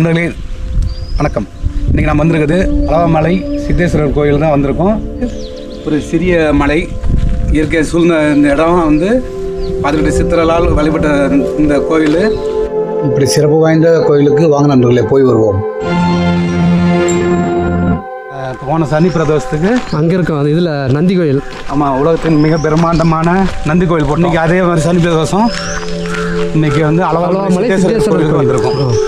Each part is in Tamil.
நண்பர்களே வணக்கம். இன்றைக்கி நம்ம வந்திருக்குது அளவமலை சித்தேஸ்வரர் கோயில் தான் வந்திருக்கோம். ஒரு சிறிய மலை இயற்கை சூழ்ந்த இந்த இடம் வந்து பதினெட்டு சித்திரலால் வழிபட்ட இந்த கோயில். இப்படி சிறப்பு வாய்ந்த கோயிலுக்கு வாங்க நண்பர்களே போய் வருவோம். போன சனி பிரதோஷத்துக்கு அங்கே இருக்கும் அது இதில் நந்தி கோயில். ஆமாம் உலகத்தின் மிக பிரம்மாண்டமான நந்தி கோயில் போட்டு இன்னைக்கு அதே மாதிரி சனி பிரதோஷம். இன்னைக்கு வந்து சித்தேஸ்வரர் சித்தேஸ்வரர் கோயிலுக்கு கோயில். வந்திருக்கோம்.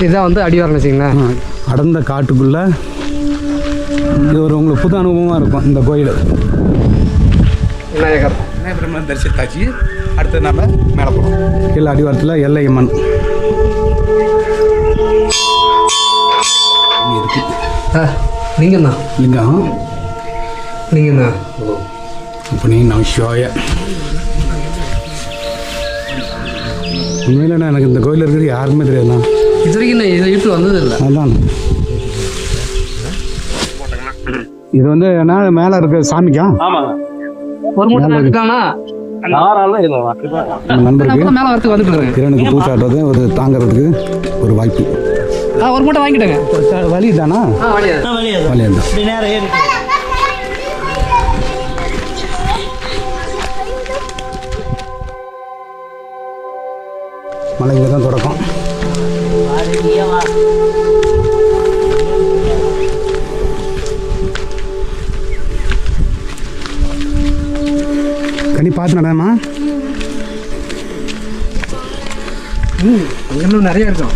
இதுதான் வந்து அடிவாரம் வச்சிங்களேன் ஆ, அடர்ந்த காட்டுக்குள்ள இது ஒரு உங்களுக்கு புது அனுபவமாக இருக்கும் இந்த கோயில். விநாயகர். விநாயகபெருமான் தரிசித்தாச்சு. அடுத்து நம்ம மேலே போகிறோம் கீழே அடிவாரத்தில் எல்லையம்மன். இருக்கு. ஆ நீங்கள் தான் லிங்கம். நீங்கள் தான் அப்படி நம்ம சிவாய. உண்மையில எனக்கு இந்த கோயில் இருக்கிறது யாருக்குமே தெரியாதுண்ணா. இது வரைக்கும் நான் இதை அதான். வந்து என்ன மேலே இருக்க சாமிக்கா? ஒரு மூட்டை இருக்கானா நண்பருக்கு மேலே வரத்துக்கு வந்துட்டு இருக்கேன் இறைவனுக்கு பூச்சாட்டுறது ஒரு தாங்கிறதுக்கு ஒரு வாய்ப்பு. ஆ ஒரு மூட்டை வாங்கிட்டேங்க. வழி தானா? இங்கே தான் தொடக்கம். கனி பார்த்து நடமா இன்னும் நிறைய இருக்கும்.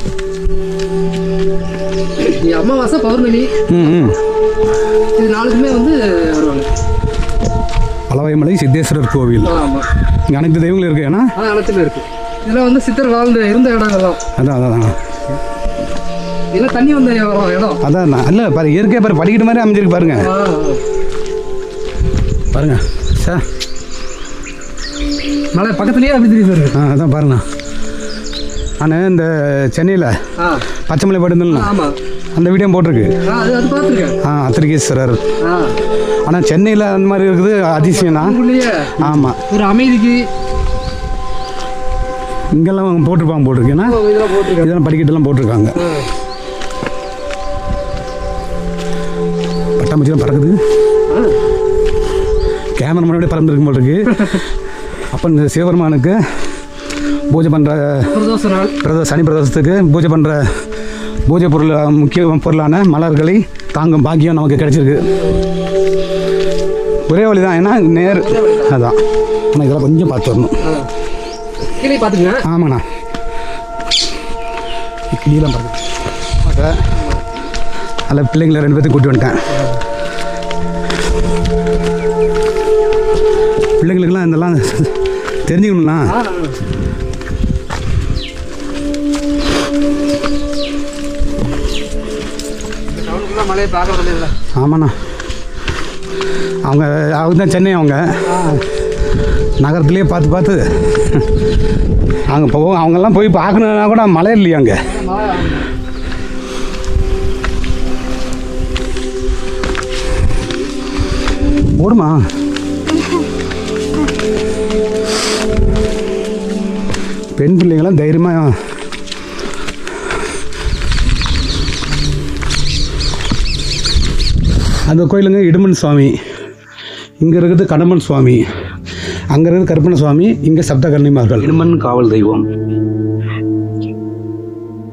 அமாவாசை பௌர்ணமி. இது நாளுக்குமே வந்து வருவாங்க. அளவைமலை சித்தேஸ்வரர் கோவில். இங்கே அனைத்து தெய்வங்களும் இருக்கு ஏன்னா? ஆ அனைத்துமே இருக்கு. இதெல்லாம் வந்து சித்தர் வாழ்ந்த இருந்த இடங்கள்லாம் அதான் அதான் அதான். இதெல்லாம் தண்ணி வந்த இடம் அதான் இல்லை பாரு இயற்கையாக பாரு படிக்கிற மாதிரி அமைஞ்சிருக்கு பாருங்க. பாருங்க சார். மலை பக்கத்துலேயே அப்படி தெரியுது பாருங்க ஆ அதான் பாருங்க நான் இந்த சென்னையில் பச்சைமலை படுந்தேன் ஆமாம் அந்த வீடியோ போட்டிருக்கு. ஆ அத்திரிகேஸ்வரர். ஆனால் சென்னையில் அந்த மாதிரி இருக்குது அதிசயம்னா ஆமாம் ஒரு அமைதிக்கு. இங்கெல்லாம் போட்டிருப்பாங்க போட்டிருக்கேன்னா இதெல்லாம் படிக்கட்டெல்லாம் போட்டிருக்காங்க. பட்டாம்பூச்சிலாம் பறக்குது. கேமரா முன்னாடி பறந்துருக்கும் போல் இருக்கு. அப்போ இந்த சிவபெருமானுக்கு பூஜை பண்ணுற பிரதோஷ சனி பிரதோஷத்துக்கு பூஜை பண்ணுற பூஜை பொருள் முக்கிய பொருளான மலர்களை தாங்கும் பாக்கியம் நமக்கு கிடைச்சிருக்கு. ஒரே வழி தான் ஏன்னா நேர் அதான். ஆனால் இதெல்லாம் கொஞ்சம் பார்த்து வரணும். ஆமாண்ணா. பாருங்க அதில் பிள்ளைங்களை ரெண்டு பேர்த்தையும் கூட்டி வந்துட்டேன். பிள்ளைங்களுக்கெல்லாம் இதெல்லாம் இல்லை ஆமாண்ணா. அவங்க அவங்க தான் சென்னை அவங்க. நகரத்துலேயே பார்த்து பார்த்து. அங்கே போவோம் அவங்கெல்லாம் போய் பார்க்கணுன்னா கூட மழை இல்லையா அங்கே. ஓடுமா? பெண் பிள்ளைங்களாம் தைரியமாக அந்த கோயிலுங்க இடுமன் சுவாமி. இங்கே இருக்குது கடம்பன் சுவாமி. அங்கே இருக்குது கருப்பண சுவாமி இங்கே சப்த கன்னிமார்கள் இடுமன் காவல் தெய்வம்.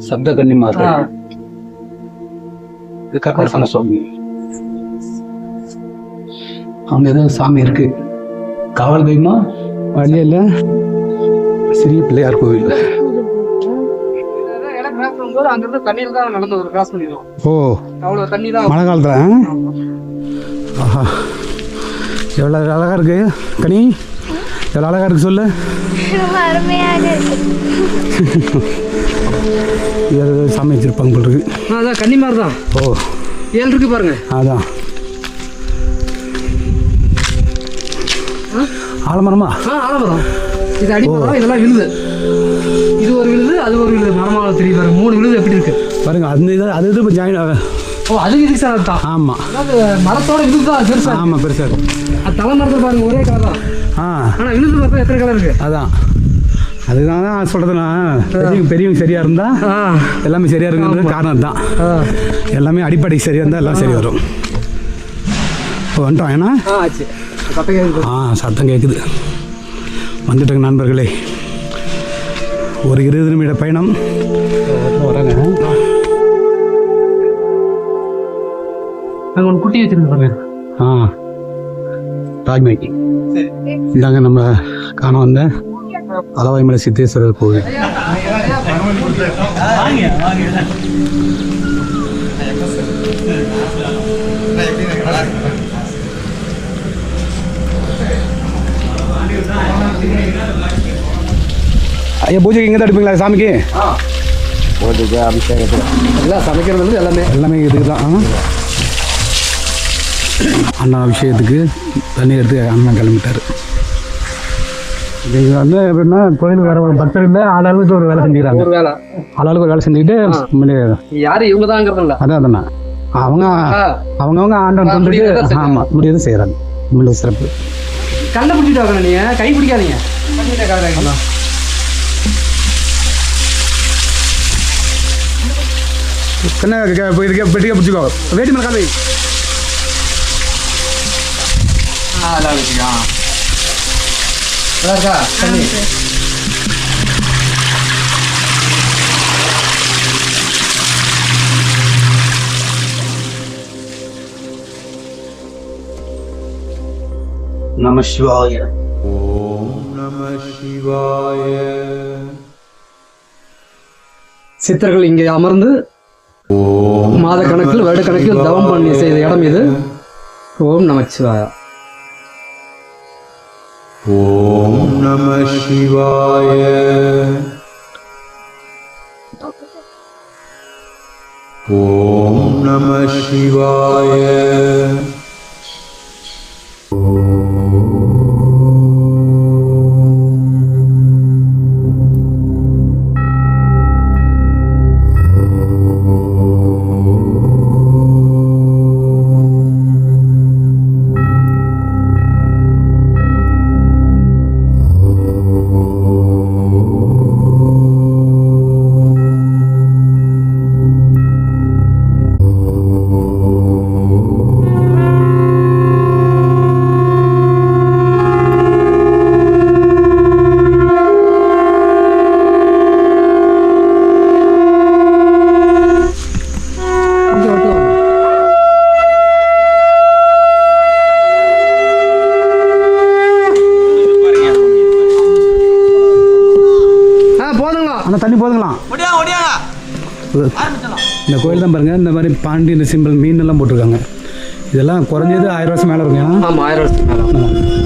சப்த கன்னிமார்கள் இது கருப்பண சுவாமி. அவங்க ஏதோ சாமி இருக்கு. காவல் தெய்வமா? வழியில் சிறிய பிள்ளையார் கோவில். ஓ. அவ்வளோ தண்ணி தான் மழை காலத்தில் ஆஹா. எவ்வளோ அழகாக இருக்கு. கனி எவ்வளோ அழகாக இருக்கு சொல்லு. இது சாமி வச்சிருப்பாங்க போல இருக்கு. ஆ, அதான் கன்னிமார் தான். ஓ. ஏழு இருக்கு பாருங்க. அதான். ஆலமரமா? ஆ ஆலமரம். இது அடிமரம் இதெல்லாம் விழுது. இது ஒரு விழுது அது ஒரு விழுது. மரமாக தெரியும் பாருங்க. மூணு விழுது எப்படி இருக்கு? பாருங்க அந்த இது அது இது இப்போ ஜாயின் ஓ அது இதுக்கு சார் தான் ஆமாம் அதாவது மரத்தோட விழுது தான் பெருசா ஆமாம் பெருசாக இருக்கும் அது தலை மரத்தில் பாருங்க ஒரே கலர் தான். ஆ. ஆனால் விழுது பார்த்தா எத்தனை கலர் இருக்கு? அதான். அதுதான் நான் சொல்கிறதுனா பெரியவங்க பெரியவங்க சரியாக இருந்தால் எல்லாமே சரியாக இருக்குன்றது காரணம் தான் எல்லாமே அடிப்படை சரியாக இருந்தால் எல்லாம் சரி வரும். இப்போ வந்துட்டோம் ஏன்னா? ஆ சத்தம் கேட்குது வந்துட்டங்க நண்பர்களே. ஒரு இருபது நிமிட பயணம். வராங்க நாங்கள் ஒன்று குட்டி வச்சுருந்து பாருங்க. ஆ. ராஜ்மை இந்தாங்க நம்ம காண வந்த அளவாய்மலை சித்தேஸ்வரர் கோவில். ஐயா பூஜைக்கு இங்கே தான் எடுப்பீங்களா சாமிக்கு? எல்லாம் சமைக்கிறது எல்லாமே. எல்லாமே இதுக்கு தான். அண்ணா அபிஷேகத்துக்கு தண்ணி எடுத்து அண்ணன் கிளம்பிட்டாரு. இது வந்து எப்படின்னா கோயிலுக்கு வர பக்தர்கள் ஆளாளுக்கு ஒரு வேலை செஞ்சுக்கிறாங்க. ஒரு வேலை. ஆளாளுக்கு ஒரு வேலை செஞ்சுக்கிட்டு யாரு? இவங்க தாங்கிறது இல்லை. அதான் அதாண்ணா அவங்க அவங்கவுங்க ஆண்டவன் ஆ, தந்துட்டு முடியறதை செஞ்சாங்க. ஆமாம் முடியதை செய்கிறாங்க உண்மையிலே சிறப்பு. கண்ணை பிடிச்சிட்டு வாங்க நீங்க. கை பிடிக்காதீங்க. கண்ணிட்ட காட்டுறாங்க என்ன இப்போ இதுக்கு பெட்டியாக பிடிச்சிக்கோ வேட்டி மேலே கால் வை நல்லா இருக்கா தண்ணி நம சிவாய சித்தர்கள் இங்கே அமர்ந்து மாத கணக்கில் வருட கணக்கில் தவம் பண்ணி செய்த இடம் இது. ஓம் நமச்சிவாயா ஓம் நம சிவாய. ஓம் நம சிவாய. இந்த கோயில் தான் பாருங்க இந்த மாதிரி பாண்டி இந்த சிம்பிள் மீன் எல்லாம் போட்டிருக்காங்க. இதெல்லாம் குறைஞ்சது ஆயிரம் வருஷம் மேலே இருக்கும் ஏன்னா ஆமாம் ஆயிரம் வருஷம் மேலே.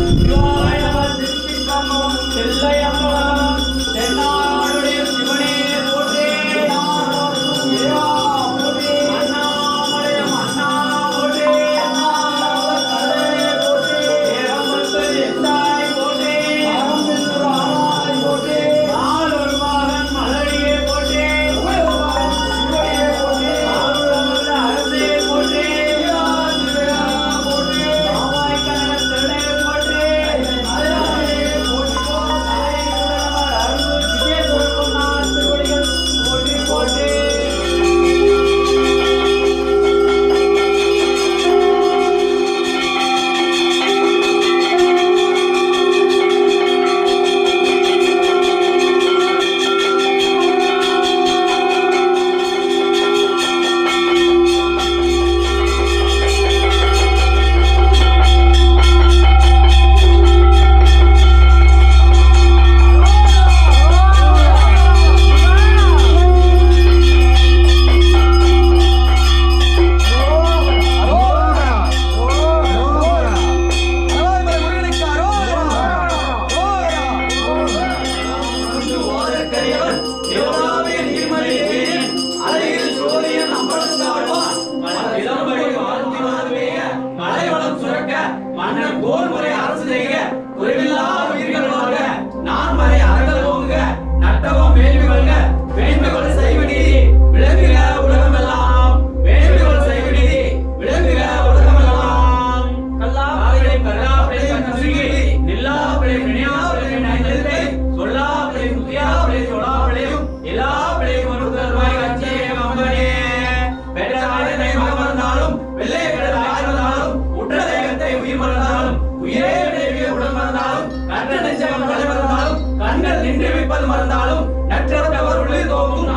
நெஞ்சகம் நலமர்ந்தாலும் கண்கள் நின்று விப்பது மறந்தாலும் நற்றவர் உள்ளே தோங்கும்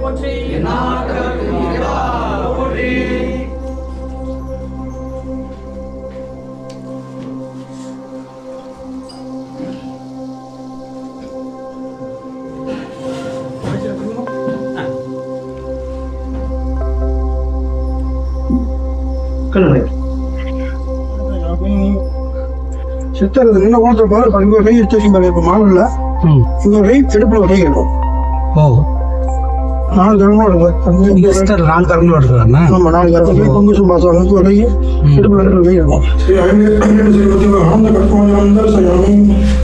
போற்றி போற்றி Kalau baik. கை எடுத்து வச்சு பாரு இப்போ மாவுல ம். இங்க ஒரு கை இடுப்புல ஒரு கை இருக்கும். ஓ. நாலு இங்கே சிஸ்டர் நாலு கரங்களும் எடுக்கிறாண்ணா ஆமா நாலு தரம். கை பொங்கு சும்பாசம் அதுக்கு ஒரு கை இடுப்புல ரெண்டு கை இருக்கும்.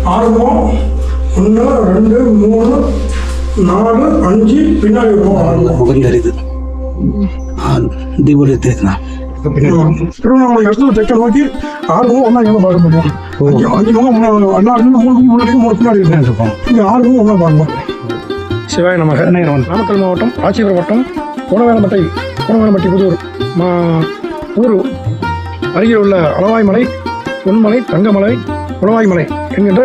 ஆரம்பம் ஒன்று ரெண்டு மூணு நாலு அஞ்சு பின்னாடி தெரியுது தீபாவளி தெரியுதுண்ணா திருவண்ணாமலை இடத்துல தெற்க நோக்கி ஆறு முகம் ஒன்றா எங்கே பார்க்க முடியும் அஞ்சு முகம் முன்னாடி- அண்ணா இருந்து மூணு முன்னாடி மூணு பின்னாடி இருக்கும் இங்கே ஆறு முகம் ஒன்றா பார்க்க சிவாய நமக. நாமக்கல் மாவட்டம் ஆட்சியர் வட்டம் கோணவேலம்பட்டை கோணவேலம்பட்டி புதூர் மா ஊர். அருகில் உள்ள அளவாய்மலை பொன்மலை தங்கமலை உளவாய்மலை என்கின்ற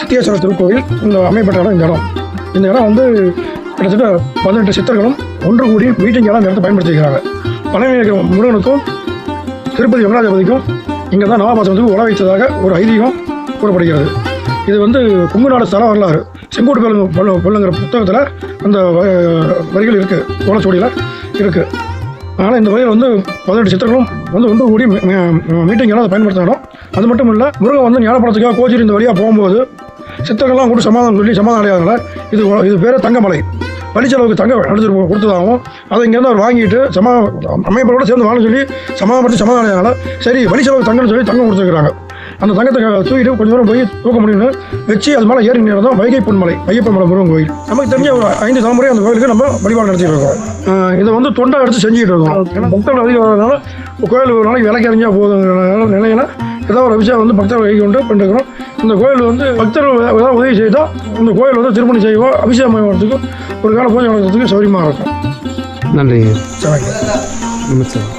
சித்தியேஸ்வரர் திருக்கோவில் இந்த அமைப்பட்ட இடம் இந்த இடம். இந்த இடம் வந்து கிட்டத்தட்ட பதினெட்டு சித்தர்களும் ஒன்று கூடி மீட்டிங் இடம் இந்த இடத்தை பயன்படுத்திக்கிறாங்க பழமையாக முருகனுக்கும் திருப்பதி வெங்கடாஜபதிக்கும் இங்கே தான் நவாபாசனத்துக்கு உழ வைத்ததாக ஒரு ஐதீகம் கூறப்படுகிறது. இது வந்து கொங்கு நாடு ஸ்தல வரலாறு. செங்கோட்டு பல்லு பல்லு பல்லுங்கிற புத்தகத்தில் அந்த வ- வரிகள் இருக்குது ஓலச்சோடியில் இருக்குது அதனால் இந்த வகையில் வந்து பதினெட்டு சித்திரங்களும் வந்து ஒன்று கூடி மீட்டிங் அதை பயன்படுத்தணும் அது மட்டும் இல்லை முருகன் வந்து ஞானப்படத்துக்காக கோச்சிரி இந்த வழியாக போகும்போது சித்தர்கள்லாம் கூட சமாதானம் சொல்லி சமாதானம் அடையாதனால இது இது பேர் தங்கமலை. வழிச்செலவுக்கு தங்க எடுத்துட்டு கொடுத்ததாகவும் அதை இங்கேருந்து அவர் வாங்கிட்டு சமா அமைப்பரோட சேர்ந்து வாங்க சொல்லி சமாதானப்படுத்தி சமாதானம் அடையாதனால சரி வழிச்செலவுக்கு தங்கம்னு சொல்லி தங்கம் கொடுத்துருக்காங்க அந்த தங்கத்தை தூக்கிட்டு கொஞ்சம் தூரம் போய் தூக்க முடியும்னு வச்சு அது மேலே ஏறி நின்று தான் வைகை பொன்மலை ஐயப்பன் மலை முருகன் கோயில். நமக்கு தெரிஞ்ச ஒரு ஐந்து தலைமுறை அந்த கோயிலுக்கு நம்ம வழிபாடு நடத்திட்டு இருக்கோம். இதை வந்து தொண்டை எடுத்து செஞ்சுட்டு இருக்கோம். ஏன்னா பக்தர்கள் அதிகம் வரதுனால கோயில் ஒரு நாளைக்கு விலைக்கு அறிஞ்சா போதுங்கிற நிலையில ஏதோ ஒரு விஷயம் வந்து பக்தர்கள் கை கொண்டு பண்ணிருக்கிறோம். இந்த கோயில் வந்து பக்தர்கள் ஏதாவது உதவி செய்தால் இந்த கோயில் வந்து திருமணம் செய்வோம் அபிஷேகம் பண்ணுறதுக்கும் ஒரு கால பூஜை நடத்துறதுக்கு சௌரியமாக இருக்கும். நன்றிங்க. நமஸ்காரம்.